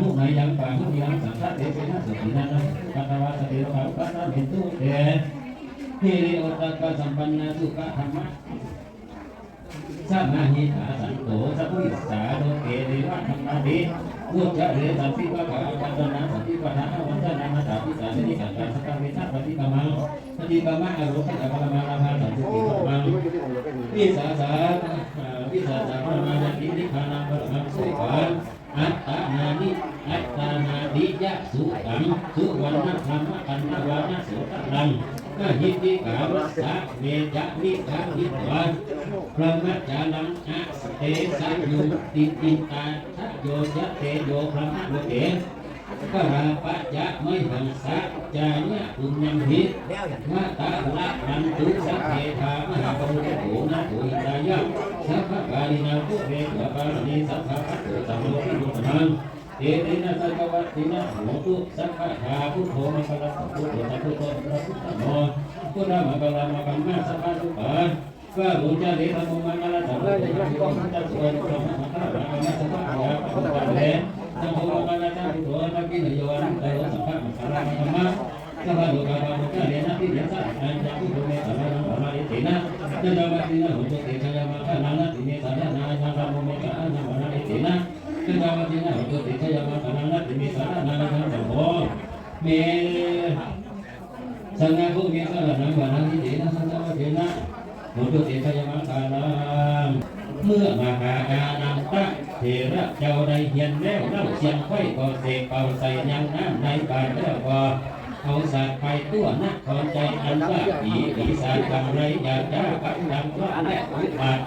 ผู้ไหนยังป่าผู้ยังสังฆเตเป็นสุขีนันนะกัตวาสติโลกาอุปัฏฐานเห็นตุเตฮิริโอตกะสัมปันนาสุขะธรรมะสัมมาหิตาสันโตสัพพุสสาโลเกเดวะธรรมะดิวุจเรสัมปิปะกะปัตตนาสัมปิปะทะวัจนามาตาปิสานิกัตตาสกัมเวทัปฏิกามังปฏิกามะอโรคิตะกะมาลาภาสันตุกิมังวิสาสาวิสาสาพระมานาทินิพานาพระมังสุขัง อัตตานานิอัตตานาดิยะสุขังสุวรรณธรรมกันนวานะโสตังก็หิติกาวัสสะเมจานิกานิตวาพระมัจจานังอะเตสังยุติติตาทะโยยะเตโยพระมะโลเต กราปัจจะไม่หังสัจจานะปุญญังหิมาตาละนันตุสัพเพธามหาปรุโขนะโขหิตายะสัพพะกาลินาภุเรวะปาริสัพพะปัตโตสัมโลกิมุตมังเตตินะสัจวัตตินะโหตุสัพพะทาพุทโธมะกะละพุทโธสัพพุทโธพระพุทธโมพุทธมะกะละมะกัมมะสัพพะทุกขาว่าบุญญาเดชะมุมะกะละสัพพะทุกขาพุทธสวน สัพพะปะทังโสนะกิเลโยนังเตวสัพพะสังฆธรรมะสัพพะโลกาภุตะเรนที่เปิยนสัจจะคุโรเมสัพพะนังปะมาริเตนะยะดามะตินะหุตุเตชะยะมะคะนานะติเนสัญญานานะธรรมโมกะอะนะปะมาริเตนะจะดามะตินะหุ่นตุเตชะยะมะคะนานะติเนี่ญญานานะธรรมโมเมสังฆคุเมสังฆนังปะนาริเตนะสัจจะวะเตนะหุตุเตชะนะมะคะนาเมื่อมหาการังตั้ง เถระเจ้าได้เฮียนแล้วเล่าเสียงไฟก็เสกเป่าใส่ยังน้ำในบานแล้วก็เอาสัตว์ไปตัวนักขอใจอันว่าผีปีศาจกำไรอยากจะกัดดำว่าและอุบาท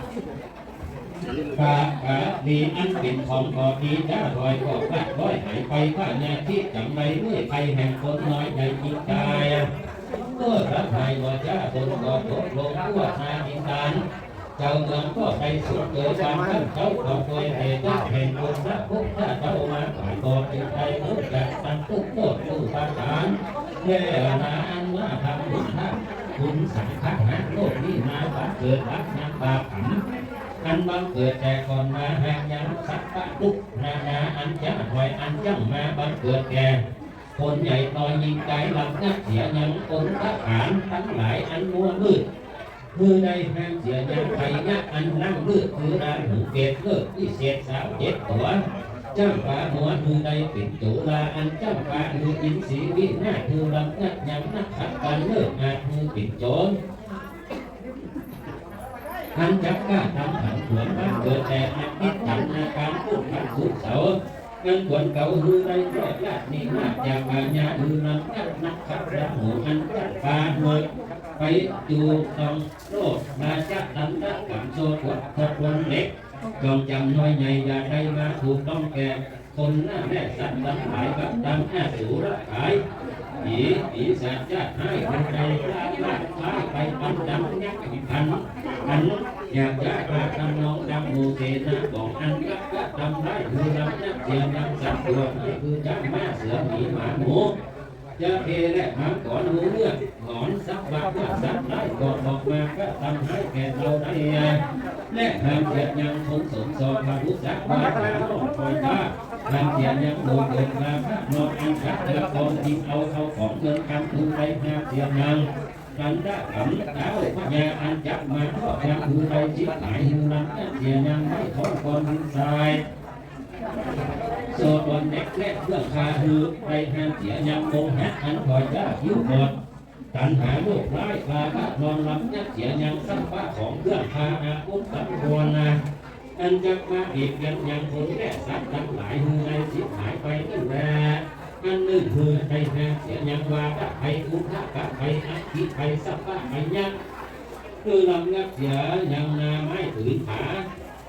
กากาดีอันเป็นของกอดีจ้าถอยก็พลาดร้อยหายไปว่าแน่ที่จำไรเมื่อไปแห่งคนน้อยในจิตใจก็รับหายว่าจ้าคนก็ตกลงทั่วนาดินแดน เจ้าเมืองก็ไปสุดเกิดการขึ้นเขาขอโดยเหตุแห่งคนพระพุทธเจ้ามาฝ่ายก่อจิตใจมุกจากตันตุกโตตู้ปาฐานเวลาอันว่าทำบุญทำคุณสังฆะโลกนี้มาบังเกิดรักนักบาปขันอันบังเกิดแต่ก่อนมาแห่งยังสัพพะทุกนานาอันจะถอยอันจังมาบังเกิดแก่คนใหญ่ต่อยยิงใจหลังนักเสียยังคนทหารทั้งหลายอันมัวมืด คือในแห่งเสียยังไทยยักอันนั่งมือดคือราหูเกศเลิกที่เศษสาวเจ็ดตัวจ้ำฟ้าหัวมือใดปิดจุลาอันจ้ำฟ้ามืออินสีวิหน้าคือลำนักยำนักขัดการเลิกอาจมือปิดโจรอันจับก้าทำขันขวนบ้านเกิดแต่อันคิดจันาการพูดขันสุดเสา เงินขวนเก่าฮือใดร้อยลาดนี่มากจากอาญาฮือลำนักนักขัดระหูอันจับฟ้าหมดไปจูตองโลดมาจักดันตะกังโซดวัดทบวนเล็กจงจำน้อยใหญ่อย่าได้มาถูกต้องแก่คนหน้าแม่สัตว์ทั้งหายกับดำแค่สูระขายผีผีสัตว์จะให้คนใดลาลาพาไปปันดำยักษ์อีกพันอัน ยากจะกราบทำน้องดำโมเสนาบอกอันกักกะดำไรคือดำนักเสียดำสัตว์ตัวนี่คือจักแม่เสือหมีหมาหมูจะเพและหางก่อนรู้เรื่องหอนสักบักว่าสัตว์ไรก่อนบอกมาก็ทำให้แก่เราได้และทำเกียรติยังคงสมสอบพระพุทธบาทาโลกคอยตาทำเกียรติยังโดนเดินมาพระนอกอันขัดเดือดกองทิ้งเอาเขาของเงินคำคือไปหาเสียยัง กันดาขำเท้าพญาอันจับมาก็ยังคือไปจิตหายหิวนันเสียยังไม่ท้องคนหินทรายโสดวันเด็กและเพื่อคาหือไปหาเสียยังคงหักอันคอยจ้าหิวหมดตันหาโลกร้ายพาพระนอนลำยักเสียยังสัมปะของเครื่องพาอาวุธสัมควนะอันจะมาเบียดกันยังคนแก่สัตว์ทั้งหลายหือในสิหายไปนั่นแหละ อันนึ่งคือไปหาเสียยังวาตะไทยอุทะกะไทยอัคคิไทยสัพพะไทยยักคือลำยักเสียยังนาไม้ถือขา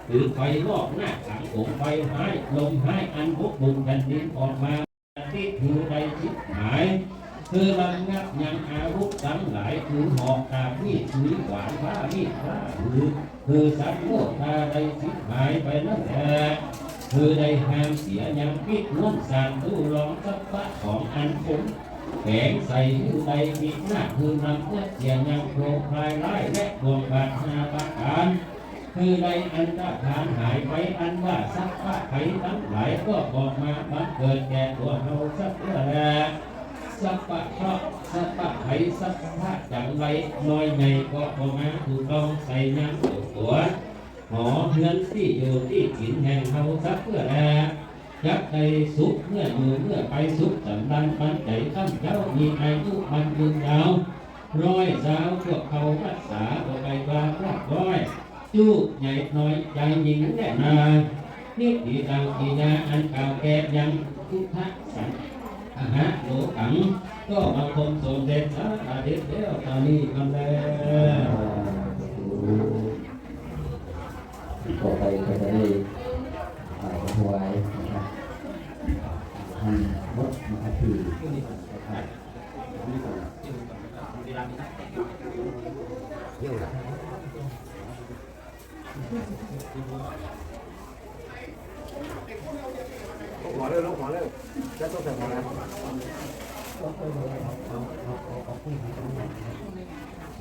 ถือไฟลอกหน้าขังองไฟหายลมหายอันพกบุญแผ่นดินออกมาที่คือใดชิบหายคือลำงับยังอาวุธทั้งหลายคือหอกตามีดถือขวานผ้ามีดผ้าคือคือสัตว์โลกตาใดสิหายไปนั่นแหละ คือได้ห้ามเสียยังพิษน้ำสารตู้รองสัพพะของอันคมแฝงใส่คือใดมีหน้าคือนำเนื้อเสียยังโปรคลายร้ายและดวงบาดนาประการคือในอันตรธานหายไปอันว่าสัพพะไขทั้งหลายก็ออกมาบังเกิดแก่ตัวเราสักเมื่อแลสัพพะเพราะสัพพะไขสัพพะจังไรน้อยในก็ออกมาถูกต้องใส่ยังตัวตัว หอเฮือนที่อยู่ที่กินแห่งเขาสักเมื่อแลยักษ์ในสุขเมื่ออยู่เมื่อไปสุขสำดันปันใจข้ามเจ้ามีอายุมันยืนยาวร้อยสาวพวกเขารักษาตัวไปกลางรอบร้อยจู้ใหญ่น้อยใจหญิงแน่นานี่ดีดังดีนาอันเก่าแก่ยังพุทธสันอาหะโลขัง ก็มาคมสมเด็จพระอาทิตย์แล้วตอนนี้กำลัง ต่อไปก็จะได้อ่าถวายนะครับทานวัดมหาธีนะครับหมอเร็วลูกหมอเร็วจะต้องใส่หมอแล้ว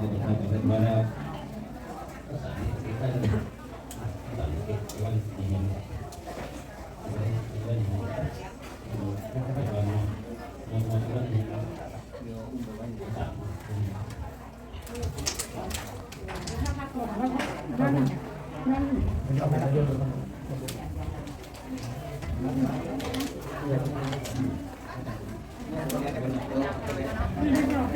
นะ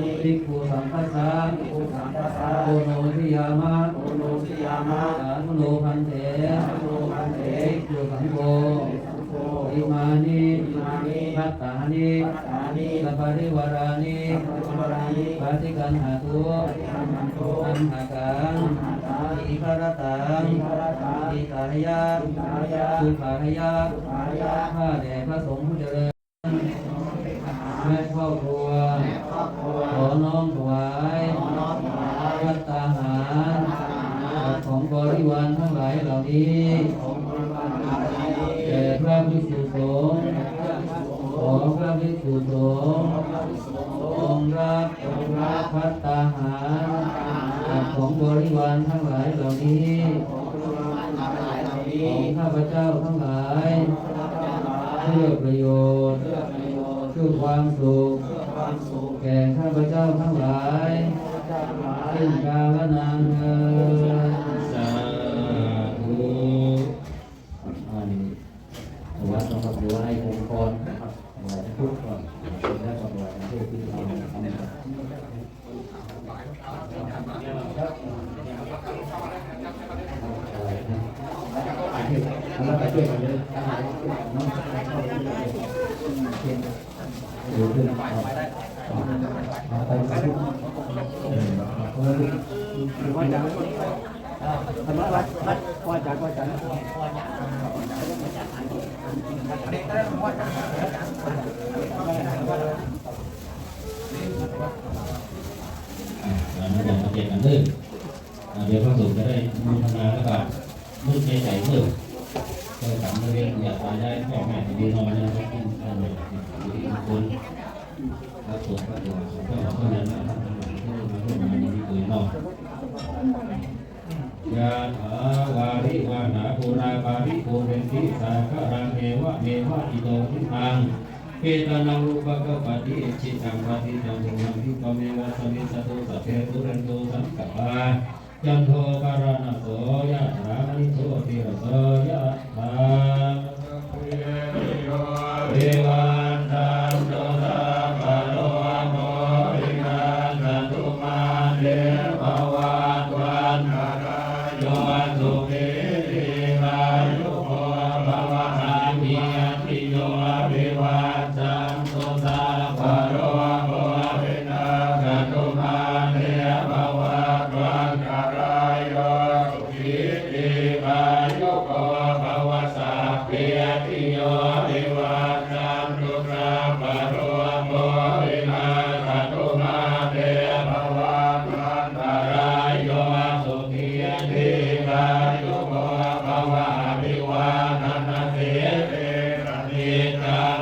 นิภิกขุสังฆัสสะภิกขุสังฆัสสะโอโนทิยามะโอโนทิยามะสาธุโลพันเถสาธุโลพันเถภิกขุสังโฆอิมานิอิมานิมัตตานิมัตตานิสัพพะริวารานิสัพพิวารานิปฏิกันหาตุปฏิกันหาตุอันหากังอิคารตังอิคารตังอิตายะอิตายะสุขายะสุขายะข้าแด่พระสงฆ์ผู้เจริญแม่ครอครัว ขอน้อมถวายพัตตาหารของบริวารทั้งหลายเหล่า นี้แด่พระภิกษุสงฆ์ขอพระภิกษุสงฆ์องค์รับพัตตาหารของบริวารทั้งหลายเหล่านี้ของข้าพเจ้าทั้งหลายเพื่อประโยชน์เพื่อความสุขแก่ข้าพเจ้าทั้งหลายสิ้นกาลนานเงิน ธรรมะวัดวัดว่าจากว่าจากมันจะเปลี่ยนกันลื่นเดี๋าวพระสงฆ์จะได้มุทนาแล้วก็มืดในใจมืดก็สามเรื่องอยากตายได้พ่อแม่ดีนอนนะครับที่ทำานพระสงฆ์พระสงฆ์พระสงฆ์เท่านั้นนะครับที่มาร่วมงานนี้โดยนอก ยาถาวาริวานาปูราปาริภูเรนติสาคารังเอวะเมวะอิโตทิตังเกตานังรูปะกปฏิเอชิตังปฏิตังสุนังพิปเมวะสมิสตุสัพเพตุเรนโตสังกปาจันโทการนณโสยะถามณิโสติรโสยะ ตา